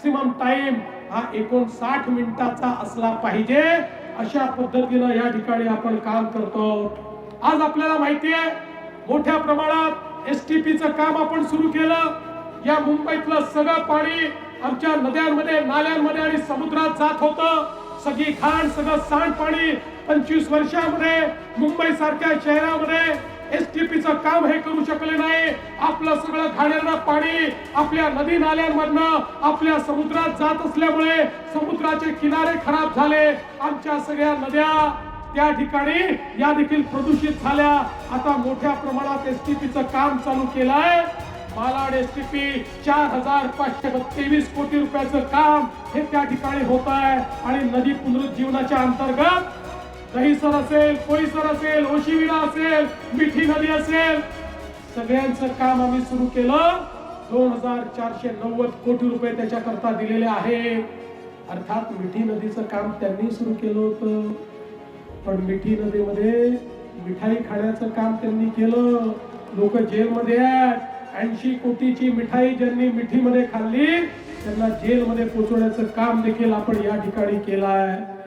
Maximum time हा एकोणसाठ मिनिटाचा असला पाहिजे. अशा पद्धतीनं या ठिकाणी आपण काम करतो. आज आपल्याला माहिती आहे मोठ्या प्रमाणात एस टी पीचं काम आपण सुरू केलं. या मुंबईतलं सगळं पाणी आमच्या नद्यांमध्ये नाल्यांमध्ये आणि समुद्रात जात होतं. सगळी घाण सगळं सांडपाणी पंचवीस वर्षामध्ये मुंबई सारख्या शहरामध्ये एसटीपी च काम हे करू शकले नाही. आपलं सगळं घाणेरडं पाणी आपल्या नदी नाल्यांमधनं आपल्या समुद्रात जात असल्यामुळे समुद्राचे किनारे खराब झाले. आमच्या सगळ्या नद्या त्या ठिकाणी या देखील प्रदूषित झाल्या. आता मोठ्या प्रमाणात एस टी काम चालू केलंय. मालाड एसटीपी चार हजार पाचशे तेवीस कोटी रुपयाचं काम हे त्या ठिकाणी होत आहे आणि नदी पुनरुज्जीवनाच्या अंतर्गत दहीसर असेल कोळीसर असेल ओशिविरा असेल मिठी नदी असेल. सगळ्यांचं काम आम्ही सुरू केलं. दोन हजार चारशे नव्वद कोटी रुपये त्याच्याकरता दिलेले आहे. अर्थात मिठी नदीचं काम त्यांनी सुरू केलं होतं. पण मिठी नदीमध्ये मिठाई खाण्याचं काम त्यांनी केलं. लोक जेलमध्ये आहेत. ऐंशी कोटीची मिठाई ज्यांनी मिठीमध्ये खाल्ली त्यांना जेलमध्ये पोचवण्याचं काम देखील आपण या ठिकाणी केलं आहे.